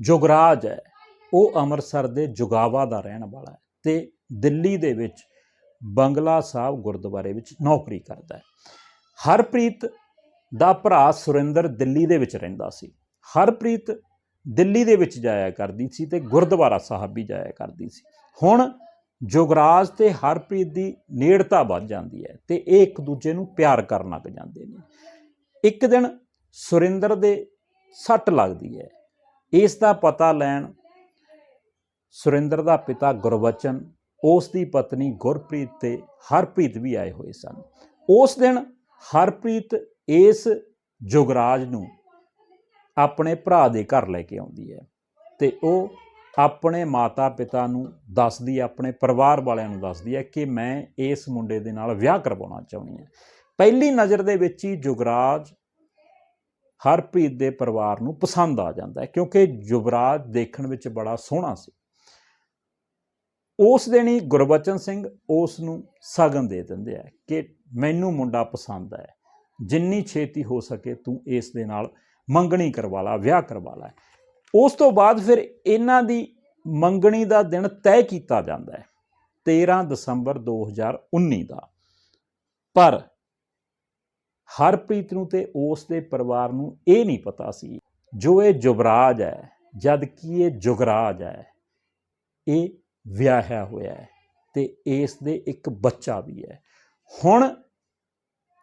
ਜੁਗਰਾਜ ਹੈ, ਉਹ ਅੰਮ੍ਰਿਤਸਰ ਦੇ ਜੁਗਾਵਾ ਦਾ ਰਹਿਣ ਵਾਲਾ ਹੈ ਤੇ ਦਿੱਲੀ ਦੇ ਵਿੱਚ ਬੰਗਲਾ ਸਾਹਿਬ ਗੁਰਦੁਆਰੇ ਵਿੱਚ ਨੌਕਰੀ ਕਰਦਾ ਹੈ। ਹਰਪ੍ਰੀਤ ਦਾ ਭਰਾ ਸੁਰਿੰਦਰ ਦਿੱਲੀ ਦੇ ਵਿੱਚ ਰਹਿੰਦਾ ਸੀ। ਹਰਪ੍ਰੀਤ ਦਿੱਲੀ ਦੇ ਵਿੱਚ ਜਾਇਆ ਕਰਦੀ ਸੀ ਤੇ ਗੁਰਦੁਆਰਾ ਸਾਹਿਬ ਵੀ ਜਾਇਆ ਕਰਦੀ ਸੀ। ਹੁਣ ਜੁਗਰਾਜ ਤੇ ਹਰਪ੍ਰੀਤ ਦੀ ਨੇੜਤਾ ਵੱਧ ਜਾਂਦੀ ਹੈ ਤੇ ਇਹ ਇੱਕ ਦੂਜੇ ਨੂੰ ਪਿਆਰ ਕਰਨ ਲੱਗ ਜਾਂਦੇ ਨੇ। ਇੱਕ ਦਿਨ ਸੁਰਿੰਦਰ ਦੇ ਸੱਟ ਲੱਗਦੀ ਹੈ। ਇਸ ਦਾ ਪਤਾ ਲੈਣ ਸੁਰਿੰਦਰ ਦਾ ਪਿਤਾ ਗੁਰਬਚਨ, ਉਸ ਦੀ ਪਤਨੀ ਗੁਰਪ੍ਰੀਤ ਤੇ ਹਰਪ੍ਰੀਤ ਵੀ ਆਏ ਹੋਏ ਸਨ। ਉਸ ਦਿਨ ਹਰਪ੍ਰੀਤ ਇਸ ਜੁਗਰਾਜ ਨੂੰ ਆਪਣੇ ਭਰਾ ਦੇ ਘਰ ਲੈ ਕੇ ਆਉਂਦੀ ਹੈ ਤੇ ਉਹ ਆਪਣੇ ਮਾਤਾ ਪਿਤਾ ਨੂੰ ਦੱਸਦੀ ਹੈ, ਆਪਣੇ ਪਰਿਵਾਰ ਵਾਲਿਆਂ ਨੂੰ ਦੱਸਦੀ ਹੈ ਕਿ ਮੈਂ ਇਸ ਮੁੰਡੇ ਦੇ ਨਾਲ ਵਿਆਹ ਕਰਵਾਉਣਾ ਚਾਹੁੰਦੀ ਹਾਂ। ਪਹਿਲੀ ਨਜ਼ਰ ਦੇ ਵਿੱਚ ਹੀ ਜੁਗਰਾਜ ਹਰਪ੍ਰੀਤ ਦੇ ਪਰਿਵਾਰ ਨੂੰ ਪਸੰਦ ਆ ਜਾਂਦਾ ਹੈ ਕਿਉਂਕਿ ਜੁਗਰਾਜ ਦੇਖਣ ਵਿੱਚ ਬੜਾ ਸੋਹਣਾ ਸੀ। ਉਸ ਦਿਨ ਹੀ ਗੁਰਬਚਨ ਸਿੰਘ ਉਸ ਨੂੰ ਸਗਨ ਦੇ ਦਿੰਦੇ ਆ ਕਿ ਮੈਨੂੰ ਮੁੰਡਾ ਪਸੰਦ ਹੈ ਜਿੰਨੀ ਛੇਤੀ ਹੋ ਸਕੇ ਤੂੰ ਇਸ ਦੇ ਨਾਲ ਮੰਗਣੀ ਕਰਵਾ ਲਾ, ਵਿਆਹ ਕਰਵਾ ਲਾ। ਉਸ ਤੋਂ ਬਾਅਦ ਫਿਰ ਇਹਨਾਂ ਦੀ ਮੰਗਣੀ ਦਾ ਦਿਨ ਤੈਅ ਕੀਤਾ ਜਾਂਦਾ ਹੈ 13 ਦਸੰਬਰ 2019 ਦਾ। ਪਰ ਹਰਪ੍ਰੀਤ ਨੂੰ ਤੇ ਉਸ ਦੇ ਪਰਿਵਾਰ ਨੂੰ ਇਹ ਨਹੀਂ ਪਤਾ ਸੀ, ਜੋ ਇਹ ਜੁਬਰਾਜ ਹੈ, ਜਦ ਕਿ ਇਹ ਜੁਗਰਾਜ ਹੈ, ਇਹ ਵਿਆਹਿਆ ਹੋਇਆ ਹੈ ਤੇ ਇਸ ਦੇ ਇੱਕ ਬੱਚਾ ਵੀ ਹੈ। ਹੁਣ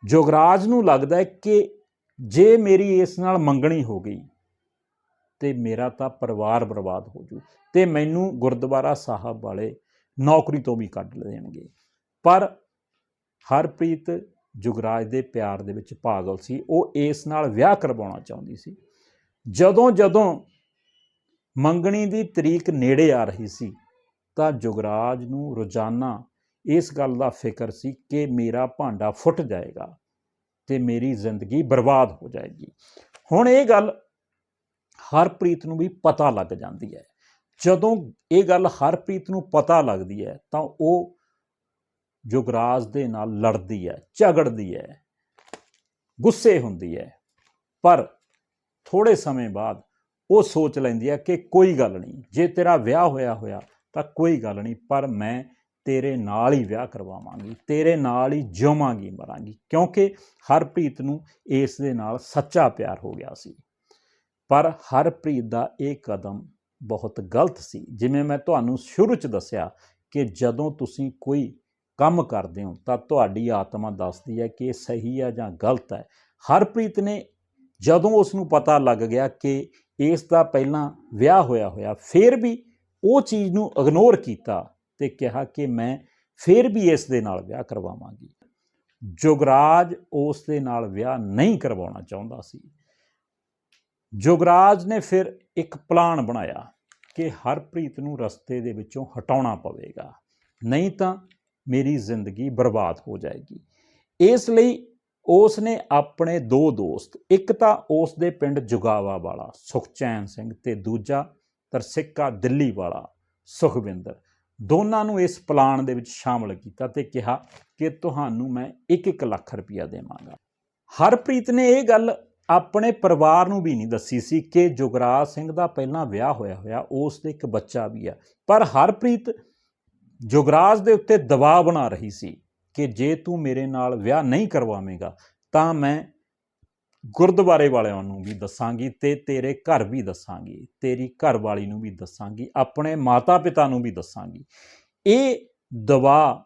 ਜੋਗਰਾਜ ਨੂੰ ਲੱਗਦਾ ਹੈ ਕਿ ਜੇ ਮੇਰੀ ਇਸ ਨਾਲ ਮੰਗਣੀ ਹੋ ਗਈ, ਤੇ ਮੇਰਾ ਤਾਂ ਪਰਿਵਾਰ ਬਰਬਾਦ ਹੋ ਜੂ, ਤੇ ਮੈਨੂੰ ਗੁਰਦੁਆਰਾ ਸਾਹਿਬ ਵਾਲੇ ਨੌਕਰੀ ਤੋਂ ਵੀ ਕੱਢ ਦੇਣਗੇ। ਪਰ ਹਰਪ੍ਰੀਤ ਜੁਗਰਾਜ ਦੇ ਪਿਆਰ ਦੇ ਵਿੱਚ ਪਾਗਲ ਸੀ, ਉਹ ਇਸ ਨਾਲ ਵਿਆਹ ਕਰਵਾਉਣਾ ਚਾਹੁੰਦੀ ਸੀ। ਜਦੋਂ ਜਦੋਂ ਮੰਗਣੀ ਦੀ ਤਰੀਕ ਨੇੜੇ ਆ ਰਹੀ ਸੀ, ਤਾਂ ਜੁਗਰਾਜ ਨੂੰ ਰੋਜ਼ਾਨਾ ਇਸ ਗੱਲ ਦਾ ਫਿਕਰ ਸੀ ਕਿ ਮੇਰਾ ਭਾਂਡਾ ਫੁੱਟ ਜਾਏਗਾ। ਤੇ ਮੇਰੀ ਜ਼ਿੰਦਗੀ ਬਰਬਾਦ ਹੋ ਜਾਏਗੀ। ਹੁਣ ਇਹ ਗੱਲ ਹਰਪ੍ਰੀਤ ਨੂੰ ਵੀ ਪਤਾ ਲੱਗ ਜਾਂਦੀ ਹੈ। ਜਦੋਂ ਇਹ ਗੱਲ ਹਰਪ੍ਰੀਤ ਨੂੰ ਪਤਾ ਲੱਗਦੀ ਹੈ, ਤਾਂ ਉਹ ਜੁਗਰਾਜ ਦੇ ਨਾਲ ਲੜਦੀ ਹੈ, ਝਗੜਦੀ ਹੈ, ਗੁੱਸੇ ਹੁੰਦੀ ਹੈ। ਪਰ ਥੋੜੇ ਸਮੇਂ ਬਾਅਦ ਉਹ ਸੋਚ ਲੈਂਦੀ ਹੈ ਕਿ ਕੋਈ ਗੱਲ ਨਹੀਂ, ਜੇ ਤੇਰਾ ਵਿਆਹ ਹੋਇਆ ਹੋਇਆ ਤਾਂ ਕੋਈ ਗੱਲ ਨਹੀਂ, ਪਰ ਮੈਂ ਤੇਰੇ ਨਾਲ ਹੀ ਵਿਆਹ ਕਰਵਾਵਾਂਗੀ, ਤੇਰੇ ਨਾਲ ਹੀ ਜਿਵਾਂਗੀ ਮਰਾਂਗੀ। ਕਿਉਂਕਿ ਹਰਪ੍ਰੀਤ ਨੂੰ ਇਸ ਦੇ ਨਾਲ ਸੱਚਾ ਪਿਆਰ ਹੋ ਗਿਆ ਸੀ। ਪਰ ਹਰਪ੍ਰੀਤ ਦਾ ਇਹ ਕਦਮ ਬਹੁਤ ਗਲਤ ਸੀ। ਜਿਵੇਂ ਮੈਂ ਤੁਹਾਨੂੰ ਸ਼ੁਰੂ 'ਚ ਦੱਸਿਆ ਕਿ ਜਦੋਂ ਤੁਸੀਂ ਕੋਈ ਕੰਮ ਕਰਦੇ ਹੋ, ਤਾਂ ਤੁਹਾਡੀ ਆਤਮਾ ਦੱਸਦੀ ਹੈ ਕਿ ਇਹ ਸਹੀ ਹੈ ਜਾਂ ਗਲਤ ਹੈ। ਹਰਪ੍ਰੀਤ ਨੇ ਜਦੋਂ ਉਸ ਨੂੰ ਪਤਾ ਲੱਗ ਗਿਆ ਕਿ ਇਸ ਦਾ ਪਹਿਲਾਂ ਵਿਆਹ ਹੋਇਆ ਹੋਇਆ, ਫਿਰ ਵੀ ਉਹ ਚੀਜ਼ ਨੂੰ ਇਗਨੋਰ ਕੀਤਾ। ਤੇ ਕਿਹਾ ਕਿ ਮੈਂ ਫਿਰ ਵੀ ਇਸ ਦੇ ਨਾਲ ਵਿਆਹ ਕਰਵਾਵਾਂਗੀ। ਜੁਗਰਾਜ ਉਸ ਦੇ ਨਾਲ ਵਿਆਹ ਨਹੀਂ ਕਰਵਾਉਣਾ ਚਾਹੁੰਦਾ ਸੀ। ਜੁਗਰਾਜ ਨੇ ਫਿਰ ਇੱਕ ਪਲਾਨ ਬਣਾਇਆ ਕਿ ਹਰਪ੍ਰੀਤ ਨੂੰ ਰਸਤੇ ਦੇ ਵਿੱਚੋਂ ਹਟਾਉਣਾ ਪਵੇਗਾ, ਨਹੀਂ ਤਾਂ ਮੇਰੀ ਜ਼ਿੰਦਗੀ ਬਰਬਾਦ ਹੋ ਜਾਏਗੀ। ਇਸ ਲਈ ਉਸ ਨੇ ਆਪਣੇ ਦੋ ਦੋਸਤ, ਇੱਕ ਤਾਂ ਉਸ ਦੇ ਪਿੰਡ ਜੁਗਾਵਾ ਵਾਲਾ ਸੁਖਚੈਨ ਸਿੰਘ ਤੇ ਦੂਜਾ ਤਰਸਿੱਕਾ ਦਿੱਲੀ ਵਾਲਾ ਸੁਖਵਿੰਦਰ ਦੋਨਾਂ ਨੂੰ ਇਸ ਪਲਾਨ ਦੇ ਵਿੱਚ ਸ਼ਾਮਲ ਕੀਤਾ ਤੇ ਕਿਹਾ ਕਿ ਤੁਹਾਨੂੰ ਮੈਂ 1-1 ਲੱਖ ਰੁਪਇਆ ਦੇਵਾਂਗਾ। ਹਰਪ੍ਰੀਤ ਨੇ ਇਹ ਗੱਲ ਆਪਣੇ ਪਰਿਵਾਰ ਨੂੰ ਵੀ ਨਹੀਂ ਦੱਸੀ ਸੀ ਕਿ ਜੁਗਰਾਜ ਸਿੰਘ ਦਾ ਪਹਿਲਾਂ ਵਿਆਹ ਹੋਇਆ ਹੋਇਆ, ਉਸ ਦੇ ਇੱਕ ਬੱਚਾ ਵੀ ਆ। ਪਰ ਹਰਪ੍ਰੀਤ ਜੁਗਰਾਜ ਦੇ ਉੱਤੇ ਦਬਾਅ ਬਣਾ ਰਹੀ ਸੀ ਕਿ ਜੇ ਤੂੰ ਮੇਰੇ ਨਾਲ ਵਿਆਹ ਨਹੀਂ ਕਰਵਾਵੇਂਗਾ, ਤਾਂ ਮੈਂ ਗੁਰਦੁਆਰੇ ਵਾਲਿਆਂ ਨੂੰ ਵੀ ਦੱਸਾਂਗੀ ਤੇ ਤੇਰੇ ਘਰ ਵੀ ਦੱਸਾਂਗੀ, ਤੇਰੀ ਘਰ ਵਾਲੀ ਨੂੰ ਵੀ ਦੱਸਾਂਗੀ, ਆਪਣੇ ਮਾਤਾ ਪਿਤਾ ਨੂੰ ਵੀ ਦੱਸਾਂਗੀ। ਇਹ ਦਬਾਅ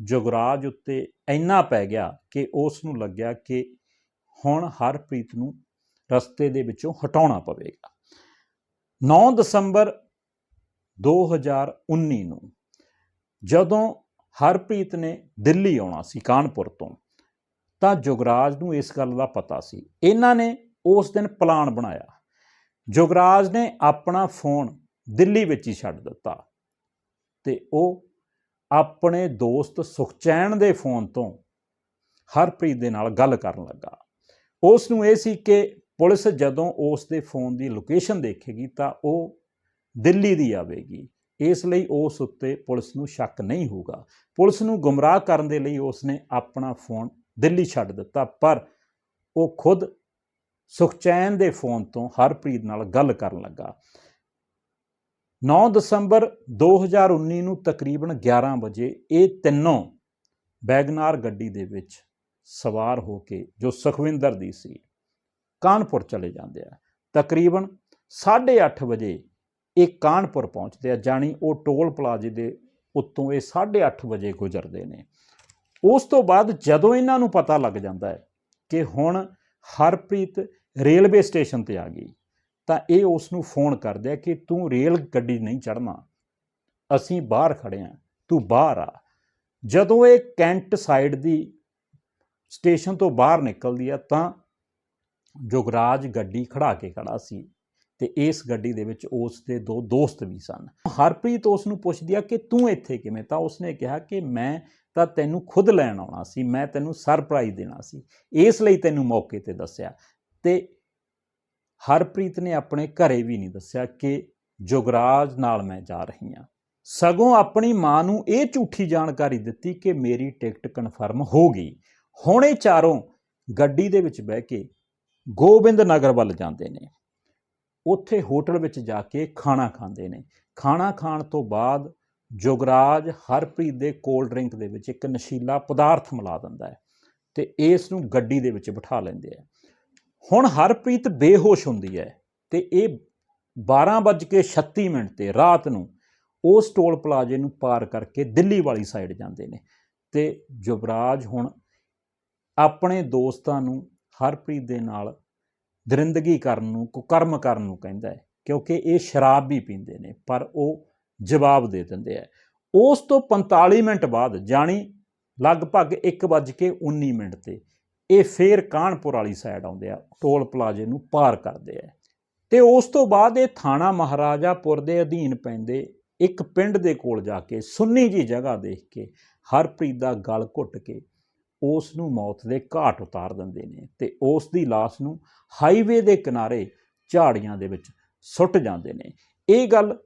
ਜੁਗਰਾਜ ਉੱਤੇ ਇੰਨਾ ਪੈ ਗਿਆ ਕਿ ਉਸ ਨੂੰ ਲੱਗਿਆ ਕਿ ਹੁਣ ਹਰਪ੍ਰੀਤ ਨੂੰ ਰਸਤੇ ਦੇ ਵਿੱਚੋਂ ਹਟਾਉਣਾ ਪਵੇਗਾ। 9 ਦਸੰਬਰ 2019 ਨੂੰ ਜਦੋਂ ਹਰਪ੍ਰੀਤ ਨੇ ਦਿੱਲੀ ਆਉਣਾ ਸੀ ਕਾਨਪੁਰ ਤੋਂ ਤਾਂ ਜੁਗਰਾਜ ਨੂੰ ਇਸ ਗੱਲ ਦਾ ਪਤਾ ਸੀ। ਇਹਨਾਂ ਨੇ ਉਸ ਦਿਨ ਪਲਾਨ ਬਣਾਇਆ। ਜੁਗਰਾਜ ਨੇ ਆਪਣਾ ਫੋਨ ਦਿੱਲੀ ਵਿੱਚ ਹੀ ਛੱਡ ਦਿੱਤਾ ਤੇ ਉਹ ਆਪਣੇ ਦੋਸਤ ਸੁਖਚੈਨ ਦੇ ਫੋਨ ਤੋਂ ਹਰਪ੍ਰੀਤ ਦੇ ਨਾਲ ਗੱਲ ਕਰਨ ਲੱਗਾ। ਉਸ ਨੂੰ ਇਹ ਸੀ ਕਿ ਪੁਲਿਸ ਜਦੋਂ ਉਸ ਦੇ ਫੋਨ ਦੀ ਲੋਕੇਸ਼ਨ ਦੇਖੇਗੀ ਤਾਂ ਉਹ ਦਿੱਲੀ ਦੀ ਆਵੇਗੀ। ਇਸ ਲਈ ਉਸ ਉੱਤੇ ਪੁਲਿਸ ਨੂੰ ਸ਼ੱਕ ਨਹੀਂ ਹੋਊਗਾ। ਪੁਲਿਸ ਨੂੰ ਗੁੰਮਰਾਹ ਕਰਨ ਦੇ ਲਈ ਉਸ ਨੇ ਆਪਣਾ ਫੋਨ ਦਿੱਲੀ ਛੱਡ ਦਿੱਤਾ, ਪਰ ਉਹ ਖੁਦ ਸੁਖਚੈਨ ਦੇ ਫੋਨ ਤੋਂ ਹਰਪ੍ਰੀਤ ਨਾਲ ਗੱਲ ਕਰਨ ਲੱਗਾ। 9 ਦਸੰਬਰ 2019 ਨੂੰ ਤਕਰੀਬਨ 11 ਵਜੇ ਇਹ ਤਿੰਨੋਂ ਬੈਗਨਾਰ ਗੱਡੀ ਦੇ ਵਿੱਚ ਸਵਾਰ ਹੋ ਕੇ, ਜੋ ਸੁਖਵਿੰਦਰ ਦੀ ਸੀ, ਕਾਨਪੁਰ ਚਲੇ ਜਾਂਦੇ ਆ। ਤਕਰੀਬਨ 8:30 ਵਜੇ ਇਹ ਕਾਨਪੁਰ ਪਹੁੰਚਦੇ ਆ, ਜਾਣੀ ਉਹ ਟੋਲ ਪਲਾਜ਼ੇ ਦੇ ਉੱਤੋਂ ਇਹ 8:30 ਵਜੇ ਗੁਜ਼ਰਦੇ ਨੇ। ਉਸ ਤੋਂ ਬਾਅਦ ਜਦੋਂ ਇਹਨਾਂ ਨੂੰ ਪਤਾ ਲੱਗ ਜਾਂਦਾ ਹੈ ਕਿ ਹੁਣ ਹਰਪ੍ਰੀਤ ਰੇਲਵੇ ਸਟੇਸ਼ਨ ਤੇ ਆ ਗਈ, ਤਾਂ ਇਹ ਉਸ ਨੂੰ ਫੋਨ ਕਰਦੇ ਆ ਕਿ ਤੂੰ ਰੇਲ ਗੱਡੀ ਨਹੀਂ ਚੜਨਾ ਅਸੀਂ ਬਾਹਰ ਖੜੇ ਆ ਤੂੰ ਬਾਹਰ ਆ। ਜਦੋਂ ਇਹ ਕੈਂਟ ਸਾਈਡ ਦੀ ਸਟੇਸ਼ਨ ਤੋਂ ਬਾਹਰ ਨਿਕਲਦੀ ਆ, ਤਾਂ ਜੁਗਰਾਜ ਗੱਡੀ ਖੜਾ ਕੇ ਖੜਾ ਸੀ ਤੇ ਇਸ ਗੱਡੀ ਦੇ ਵਿੱਚ ਉਸ ਦੇ ਦੋ ਦੋਸਤ ਵੀ ਸਨ। ਹਰਪ੍ਰੀਤ ਉਸ ਨੂੰ ਪੁੱਛਦੀ ਆ ਕਿ ਤੂੰ ਇੱਥੇ ਕਿਵੇਂ? ਤਾਂ ਉਸਨੇ ਕਿਹਾ ਕਿ ਮੈਂ ਤਾਂ ਤੈਨੂੰ ਖੁਦ ਲੈਣ ਆਉਣਾ ਸੀ, ਮੈਂ ਤੈਨੂੰ ਸਰਪ੍ਰਾਈਜ਼ ਦੇਣਾ ਸੀ। ਇਸ ਲਈ ਤੈਨੂੰ ਮੌਕੇ ਤੇ ਦੱਸਿਆ। ਤੇ ਹਰਪ੍ਰੀਤ ਨੇ ਆਪਣੇ ਘਰੇ ਵੀ ਨਹੀਂ ਦੱਸਿਆ ਕਿ ਜੁਗਰਾਜ ਨਾਲ ਮੈਂ ਜਾ ਰਹੀ ਹਾਂ। ਸਗੋਂ ਆਪਣੀ ਮਾਂ ਨੂੰ ਇਹ ਝੂਠੀ ਜਾਣਕਾਰੀ ਦਿੱਤੀ ਕਿ ਮੇਰੀ ਟਿਕਟ ਕਨਫਰਮ ਹੋ ਗਈ। ਹੁਣ ਇਹ ਚਾਰੋਂ ਗੱਡੀ ਦੇ ਵਿੱਚ ਬਹਿ ਕੇ ਗੋਬਿੰਦ ਨਗਰ ਵੱਲ ਜਾਂਦੇ ਨੇ। ਉੱਥੇ ਹੋਟਲ ਵਿੱਚ ਜਾ ਕੇ ਖਾਣਾ ਖਾਂਦੇ ਨੇ। ਖਾਣਾ ਖਾਣ ਤੋਂ ਬਾਅਦ ਜੁਗਰਾਜ ਹਰਪ੍ਰੀਤ ਦੇ ਕੋਲਡ ਡਰਿੰਕ ਦੇ ਵਿੱਚ ਇੱਕ ਨਸ਼ੀਲਾ ਪਦਾਰਥ ਮਿਲਾ ਦਿੰਦਾ ਹੈ ਤੇ ਇਸ ਨੂੰ ਗੱਡੀ ਦੇ ਵਿੱਚ ਬਿਠਾ ਲੈਂਦੇ ਆ ਹੁਣ ਹਰਪ੍ਰੀਤ ਬੇਹੋਸ਼ ਹੁੰਦੀ ਹੈ ਤੇ ਇਹ 12:36 ਮਿੰਟ ਤੇ ਰਾਤ ਨੂੰ ਉਸ ਟੋਲ ਪਲਾਜ਼ੇ ਨੂੰ ਪਾਰ ਕਰਕੇ ਦਿੱਲੀ ਵਾਲੀ ਸਾਈਡ ਜਾਂਦੇ ਨੇ ਤੇ ਜੁਗਰਾਜ ਹੁਣ ਆਪਣੇ ਦੋਸਤਾਂ ਨੂੰ ਹਰਪ੍ਰੀਤ ਦੇ ਨਾਲ ਦਰਿੰਦਗੀ ਕਰਨ ਨੂੰ, ਕੁਕਰਮ ਕਰਨ ਨੂੰ ਕਹਿੰਦਾ ਹੈ ਕਿਉਂਕਿ ਇਹ ਸ਼ਰਾਬ ਵੀ ਪੀਂਦੇ ਨੇ, ਪਰ ਉਹ ਜਵਾਬ ਦੇ ਦਿੰਦੇ ਆ। ਉਸ ਤੋਂ 45 ਮਿੰਟ ਬਾਅਦ ਜਾਣੀ ਲਗਭਗ 1:19 ਮਿੰਟ ਤੇ ਇਹ ਫੇਰ ਕਾਨਪੁਰ ਵਾਲੀ ਸਾਈਡ ਆਉਂਦੇ ਆ, ਟੋਲ ਪਲਾਜ਼ੇ ਨੂੰ ਪਾਰ ਕਰਦੇ ਆ। ਤੇ ਉਸ ਤੋਂ ਬਾਅਦ ਇਹ ਥਾਣਾ ਮਹਾਰਾਜਾਪੁਰ ਦੇ ਅਧੀਨ ਪੈਂਦੇ, ਇੱਕ ਪਿੰਡ ਦੇ ਕੋਲ ਜਾ ਕੇ ਸੁੰਨੀ ਜੀ ਜਗ੍ਹਾ ਦੇਖ ਕੇ ਹਰਪ੍ਰੀਤ ਦਾ ਗਲ ਘੁੱਟ ਕੇ ਉਸ ਨੂੰ ਮੌਤ ਦੇ ਘਾਟ ਉਤਾਰ ਦਿੰਦੇ ਨੇ ਤੇ ਉਸ ਦੀ ਲਾਸ਼ ਨੂੰ ਹਾਈਵੇ ਦੇ ਕਿਨਾਰੇ ਝਾੜੀਆਂ ਦੇ ਵਿੱਚ ਸੁੱਟ ਜਾਂਦੇ ਨੇ। ਇਹ ਗੱਲ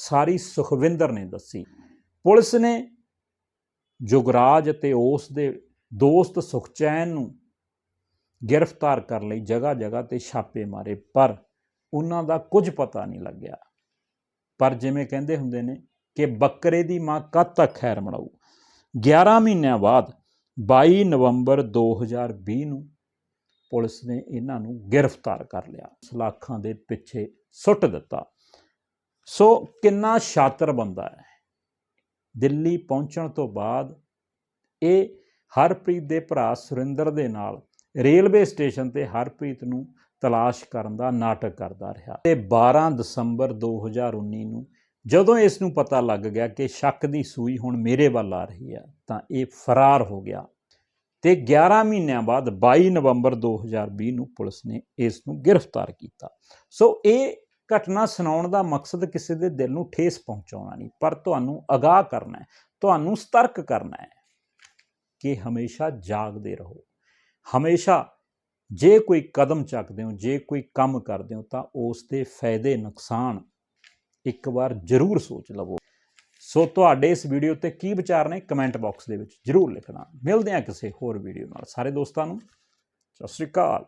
ਸਾਰੀ ਸੁਖਵਿੰਦਰ ਨੇ ਦੱਸੀ। ਪੁਲਿਸ ਨੇ ਜੁਗਰਾਜ ਅਤੇ ਉਸ ਦੇ ਦੋਸਤ ਸੁਖਚੈਨ ਨੂੰ ਗ੍ਰਿਫਤਾਰ ਕਰਨ ਲਈ ਜਗ੍ਹਾ ਜਗ੍ਹਾ ਤੇ ਛਾਪੇ ਮਾਰੇ, ਪਰ ਉਹਨਾਂ ਦਾ ਕੁਝ ਪਤਾ ਨਹੀਂ ਲੱਗਿਆ। ਪਰ ਜਿਵੇਂ ਕਹਿੰਦੇ ਹੁੰਦੇ ਨੇ ਕਿ ਬੱਕਰੇ ਦੀ ਮਾਂ ਕਦ ਤੱਕ ਖੈਰ ਮਨਾਊ? 11 ਮਹੀਨਿਆਂ ਬਾਅਦ 22 ਨਵੰਬਰ 2020 ਨੂੰ ਪੁਲਿਸ ਨੇ ਇਹਨਾਂ ਨੂੰ ਗ੍ਰਿਫਤਾਰ ਕਰ ਲਿਆ। ਸਲਾਖਾਂ ਦੇ ਪਿੱਛੇ ਸੁੱਟ ਦਿੱਤਾ। ਸੋ ਕਿੰਨਾ ਸ਼ਾਤਰ ਬੰਦਾ ਹੈ। ਦਿੱਲੀ ਪਹੁੰਚਣ ਤੋਂ ਬਾਅਦ ਇਹ ਹਰਪ੍ਰੀਤ ਦੇ ਭਰਾ ਸੁਰਿੰਦਰ ਦੇ ਨਾਲ ਰੇਲਵੇ ਸਟੇਸ਼ਨ ਤੇ ਹਰਪ੍ਰੀਤ ਨੂੰ ਤਲਾਸ਼ ਕਰਨ ਦਾ ਨਾਟਕ ਕਰਦਾ ਰਿਹਾ। ਤੇ 12 ਦਸੰਬਰ 2019 ਨੂੰ ਜਦੋਂ ਇਸ ਨੂੰ ਪਤਾ ਲੱਗ ਗਿਆ ਕਿ ਸ਼ੱਕ ਦੀ ਸੂਈ ਹੁਣ ਮੇਰੇ ਵੱਲ ਆ ਰਹੀ ਹੈ, ਤਾਂ ਇਹ ਫਰਾਰ ਹੋ ਗਿਆ। ਤੇ 11 ਮਹੀਨਿਆਂ ਬਾਅਦ 22 ਨਵੰਬਰ 2020 ਨੂੰ ਪੁਲਿਸ ਨੇ ਇਸ ਨੂੰ ਗ੍ਰਿਫਤਾਰ ਕੀਤਾ। ਸੋ ਇਹ ਘਟਨਾ ਸੁਣਾਉਣ ਦਾ ਮਕਸਦ ਕਿਸੇ ਦੇ ਦਿਲ ਨੂੰ ਠੇਸ ਪਹੁੰਚਾਉਣਾ ਨਹੀਂ, ਪਰ ਤੁਹਾਨੂੰ ਅਗਾਹ ਕਰਨਾ ਹੈ, ਤੁਹਾਨੂੰ ਸਤਰਕ ਕਰਨਾ ਹੈ ਕਿ ਹਮੇਸ਼ਾ ਜਾਗਦੇ ਰਹੋ। ਹਮੇਸ਼ਾ ਜੇ ਕੋਈ ਕਦਮ ਚੱਕਦੇ ਹੋ, ਜੇ ਕੋਈ ਕੰਮ ਕਰਦੇ ਹੋ, ਤਾਂ ਉਸ ਦੇ ਫਾਇਦੇ, ਨੁਕਸਾਨ ਇੱਕ ਵਾਰ ਜ਼ਰੂਰ ਸੋਚ ਲਵੋ। ਸੋ ਤੁਹਾਡੇ ਇਸ ਵੀਡੀਓ ਤੇ ਕੀ ਵਿਚਾਰ ਨੇ ਕਮੈਂਟ ਬਾਕਸ ਦੇ ਵਿੱਚ ਜ਼ਰੂਰ ਲਿਖਣਾ। ਮਿਲਦੇ ਹਾਂ ਕਿਸੇ ਹੋਰ ਵੀਡੀਓ ਨਾਲ। ਸਾਰੇ ਦੋਸਤਾਂ ਨੂੰ ਸਤਿ ਸ਼੍ਰੀ ਅਕਾਲ।